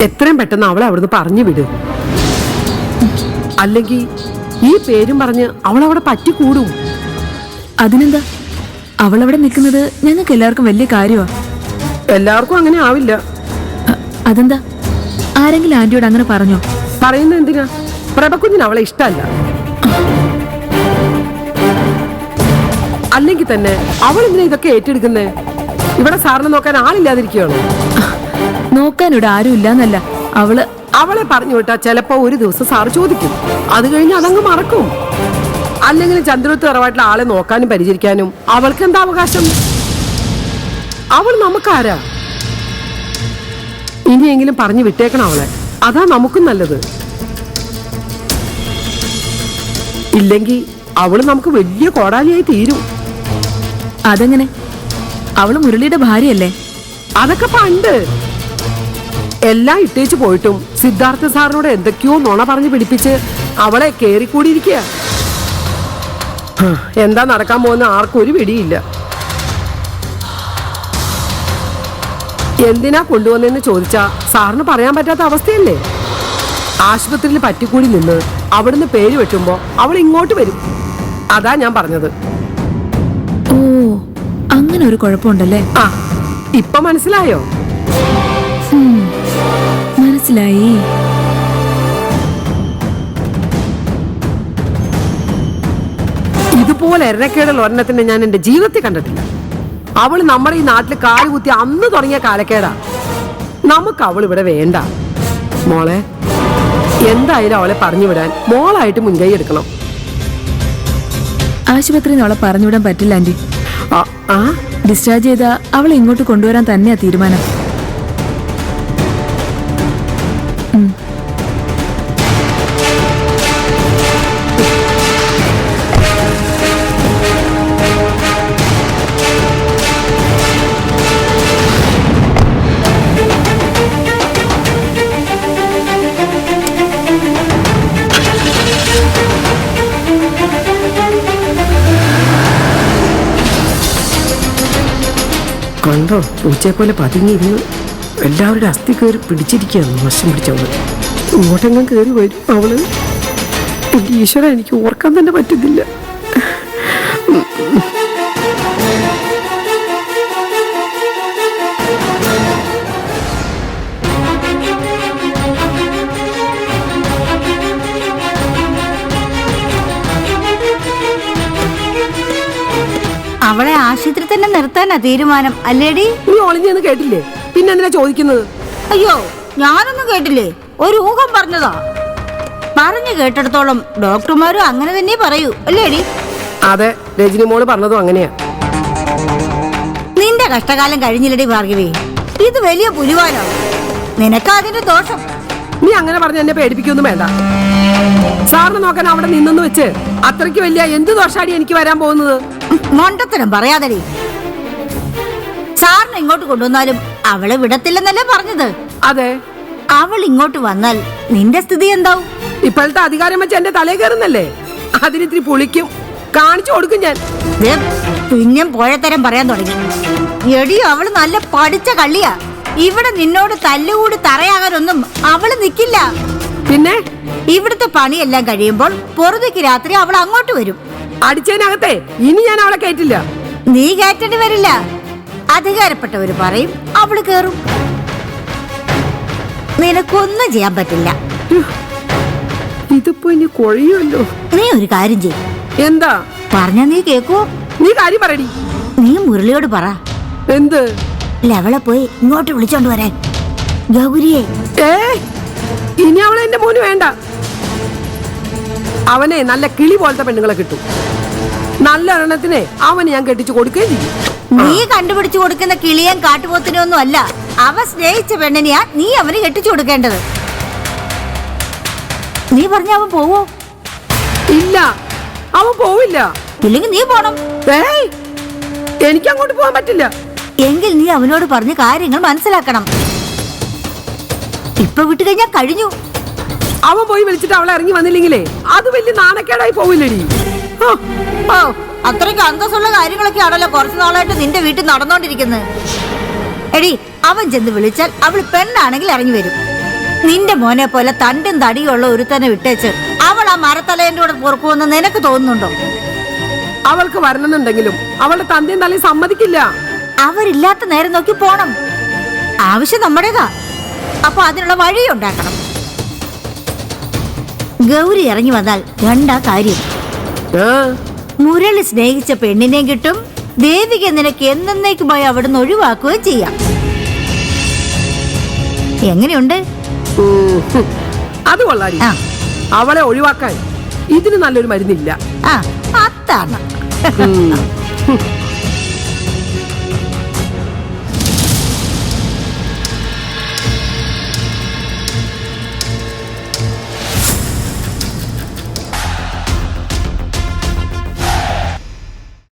എത്രയും പെട്ടെന്ന് അവളെ അവിടുന്ന് പറഞ്ഞു വിട്. അല്ലെങ്കിൽ ഈ പേരും പറഞ്ഞ് അവളവിടെ പറ്റിക്കൂടും. അതിനെന്താ? അവളവിടെ നിൽക്കുന്നത് ഞങ്ങൾക്ക് എല്ലാവർക്കും വലിയ കാര്യമാണ് എല്ലാവർക്കും അങ്ങനെ ആവില്ല. അതെന്താ? ആരെങ്കിലും ആന്റിയോട് അങ്ങനെ പറഞ്ഞോ? പറയുന്ന എന്തിനാ? പ്രഭക്കുഞ്ഞിന് അവളെ ഇഷ്ടമല്ല. അല്ലെങ്കിൽ തന്നെ അവൾ എന്തിനാ ഇതൊക്കെ ഏറ്റെടുക്കുന്നേ? ഇവിടെ സാറിനെ നോക്കാൻ ആളില്ലാതിരിക്കുകയാണോ? നോക്കാൻ ഇവിടെ ആരും ഇല്ലാന്നല്ല അവൾ അവളെ പറഞ്ഞു വിട്ടാ ചിലപ്പോ ഒരു ദിവസം സാറ് ചോദിക്കും. അത് കഴിഞ്ഞ് അതങ്ങ് മറക്കും. അല്ലെങ്കിൽ ചന്ദ്രത്ത് തറവായിട്ടുള്ള ആളെ നോക്കാനും പരിചരിക്കാനും അവൾക്ക് എന്താ അവകാശം? അവൾ നമുക്കാരാ? ഇനിയെങ്കിലും പറഞ്ഞു വിട്ടേക്കണം അവളെ. അതാ നമുക്കും നല്ലത്. ഇല്ലെങ്കിൽ അവൾ നമുക്ക് വലിയ കോടാലിയായി തീരും. അതെങ്ങനെ? അവൾ മുരളിയുടെ ഭാര്യയല്ലേ? അതൊക്കെ പണ്ട്. എല്ലാം ഇട്ടേച്ച് പോയിട്ടും സിദ്ധാർത്ഥ സാറിനോട് എന്തൊക്കെയോ നുണ പറഞ്ഞു പിടിപ്പിച്ച് അവളെ കയറിക്കൂടിയിരിക്കുക എന്താ നടക്കാൻ പോകുന്ന ആർക്കും ഒരു പിടിയില്ല. എന്തിനാ കൊണ്ടുവന്നെന്ന് ചോദിച്ചാ സാറിന് പറയാൻ പറ്റാത്ത അവസ്ഥയല്ലേ? ആശുപത്രിയിൽ പറ്റിക്കൂടി നിന്ന് അവിടുന്ന് പേര് വെട്ടുമ്പോ അവൾ ഇങ്ങോട്ട് വരും. അതാ ഞാൻ പറഞ്ഞത്. ഓ അങ്ങനെ ഒരു കുഴപ്പമുണ്ടല്ലേ? ആ ഇപ്പൊ മനസ്സിലായോ? ഇതുപോലെ എരക്കേടുള്ള ഒരെണ്ണത്തിന്റെ ഞാൻ എന്റെ ജീവിതത്തിൽ കണ്ടിട്ടില്ല. അവൾ നമ്മുടെ ഈ നാട്ടിൽ കാൽ കുത്തി അന്ന് തുടങ്ങിയ കാലക്കേടാ. നമുക്ക് അവൾ ഇവിടെ വേണ്ട. മോളെ എന്തായാലും അവളെ പറഞ്ഞു വിടാൻ മോളായിട്ട് മുൻകൈ എടുക്കണം. ആശുപത്രിയിൽ അവളെ പറഞ്ഞുവിടാൻ പറ്റില്ല ആന്റി. ഡിസ്ചാർജ് ചെയ്ത അവളെ ഇങ്ങോട്ട് കൊണ്ടുവരാൻ തന്നെയാ തീരുമാനം. കണ്ടോ? പൂച്ചയെ പോലെ പതുങ്ങിയിരുന്ന്. എല്ലാവരുടെ അസ്ഥി കയറി പിടിച്ചിരിക്കുകയാണ്. വശം പിടിച്ചവൾ ഇങ്ങോട്ടെങ്ങും കയറി വരും അവൾ. ഈശ്വര എനിക്ക് ഓർക്കാൻ തന്നെ പറ്റുന്നില്ല. അവളെ ആശുപത്രി തന്നെ നിർത്താനാ തീരുമാനം അല്ലേടി? നീ ഒളിഞ്ഞെന്ന് കേട്ടില്ലേ? പിന്നെ എന്തിനാ ചോദിക്കുന്നത്? അയ്യോ ഞാനൊന്നും കേട്ടില്ലേ? ഒരു ഊഹം പറഞ്ഞതാ. പറഞ്ഞു കേട്ടിടത്തോളം ഡോക്ടർമാരും അങ്ങനെ തന്നെ പറയൂ അല്ലേടി? അതെ രജനി മോൾ പറഞ്ഞതും അങ്ങനെയാ. നിന്റെ കഷ്ടകാലം കഴിഞ്ഞില്ലടി ഭാർഗവി. ഇത് വലിയ പുലിവാനോ നിനക്ക് അതിന്റെ ദോഷം. നീ അങ്ങനെ പറഞ്ഞ് എന്നെ പേടിപ്പിക്കൊന്നും വേണ്ട. സാറിന് നോക്കാൻ അവിടെ നിന്നെന്ന് വെച്ച് അത്രയ്ക്ക് വലിയ എന്ത് ദോഷാടി എനിക്ക് വരാൻ പോകുന്നത്? മണ്ടത്തരം പറയാതെ. സാറിനെ ഇങ്ങോട്ട് കൊണ്ടുവന്നാലും അവളെ വിടത്തില്ലെന്നല്ലേ പറഞ്ഞത്? അതെ. അവൾ ഇങ്ങോട്ട് വന്നാൽ നിന്റെ സ്ഥിതി എന്താവും? ഇപ്പോഴത്തെ അധികാരം വെച്ച് എന്റെ തലേ കയറുന്നല്ലേ? അതിനിത്തിരി പുളിക്കും. കാണിച്ചു കൊടുക്കും ഞാൻ. ദേ, പിന്നെയും പോഴത്തരം പറയാൻ തുടങ്ങി. എടി അവൾ നല്ല പഠിച്ച കള്ളിയാ. ഇവിടെ നിന്നോട് തല്ലുകൂടി തറയാകാനൊന്നും അവൾ നിക്കില്ല. പിന്നെ? ഇവിടുത്തെ പണിയെല്ലാം കഴിയുമ്പോൾ പൊറുതയ്ക്ക് രാത്രി അവൾ അങ്ങോട്ട് വരും. അടിച്ചതിനകത്തെ ഇനി ഞാൻ അവളെ കയറ്റില്ല നീ കയറ്റേണ്ടി വരില്ല. അധികാരപ്പെട്ടവര് പറയും അവൾ കേറും. നിനക്കൊന്നും ചെയ്യാൻ പറ്റില്ല. ഇതിപ്പോ ഇനി കൊഴിയുമല്ലോ. നീ ഒരു കാര്യം ചെയ്യും. എന്താ? പറഞ്ഞ നീ കേക്കോ നീ കാര്യം പറയടി. നീ മുരളിയോട് പറ. എന്ത്? ലവളെ പോയി ഇങ്ങോട്ട് വിളിച്ചോണ്ട് വരാൻ. ഗൗരിയെ. ഇനി അവളെ എന്റെ മോന് വേണ്ട. അവനെ നല്ല കിളി പോലത്തെ പെണ്ണുങ്ങളെ കിട്ടും. നല്ല എണ്ണത്തിനെ അവന് ഞാൻ കെട്ടിച്ചു കൊടുക്കുകയും ചെയ്യും. നീ കണ്ടുപിടിച്ചു കൊടുക്കുന്ന കിളിയൻ കാട്ടുപോത്തിനും ഒന്നും അല്ല. അവ സ്നേഹിച്ച പെണ്ണിനെയാ നീ അവന് കെട്ടിച്ചു കൊടുക്കേണ്ടത്. നീ പറഞ്ഞ അവൻ പോവോ? ഇല്ല. അവൻ പോവില്ല. ഇല്ലെങ്കിൽ നീ പോണം. എനിക്ക് അങ്ങോട്ട് പോകാൻ പറ്റില്ല. എങ്കിൽ നീ അവനോട് പറഞ്ഞ് കാര്യങ്ങൾ മനസ്സിലാക്കണം. ഇപ്പൊ വിട്ടു കഴിഞ്ഞാൽ കഴിഞ്ഞു. അവൻ പോയി വിളിച്ചിട്ട് അവളെ ഇറങ്ങി വന്നില്ലെങ്കിലേ? അത് വലിയ നാണക്കേടായി പോവില്ലടി. അത്രയ്ക്ക് അന്തസ്സുള്ള കാര്യങ്ങളൊക്കെ ആണല്ലോ കുറച്ചു നാളായിട്ട് നിന്റെ വീട്ടിൽ നടന്നോണ്ടിരിക്കുന്നത്. എടി അവൻ ചെന്ന് വിളിച്ചാൽ അവൾ പെണ്ണാണെങ്കിൽ ഇറങ്ങി വരും. നിന്റെ മോനെ പോലെ തണ്ടും തടിയുള്ള ഒരുത്തനെ വിട്ടേച്ച് അവൾ ആ മരത്തലേന്റെ കൂടെ പുറക്കുമെന്ന് നിനക്ക് തോന്നുന്നുണ്ടോ? അവൾക്ക് വരണമെന്നുണ്ടെങ്കിലും അവളുടെ തന്തയും തലയും സമ്മതിക്കില്ല. അവരില്ലാത്ത നേരം നോക്കി പോണം. ആവശ്യം നമ്മുടേതാ. അപ്പൊ അതിനുള്ള വഴി ഉണ്ടാക്കണം ഗൗരി ഇറങ്ങി വന്നാൽ രണ്ടാ കാര്യം. മുരളി സ്നേഹിച്ച പെണ്ണിനെ കിട്ടും ദേവിക നിനക്ക് എന്നേക്കുമായി അവിടുന്ന് ഒഴിവാക്കുകയും ചെയ്യാം. എങ്ങനെയുണ്ട്? അത് കൊള്ളാടി. അവളെ ഒഴിവാക്കാൻ ഇതിന് നല്ലൊരു മരുന്നില്ല. ആ. ഹും.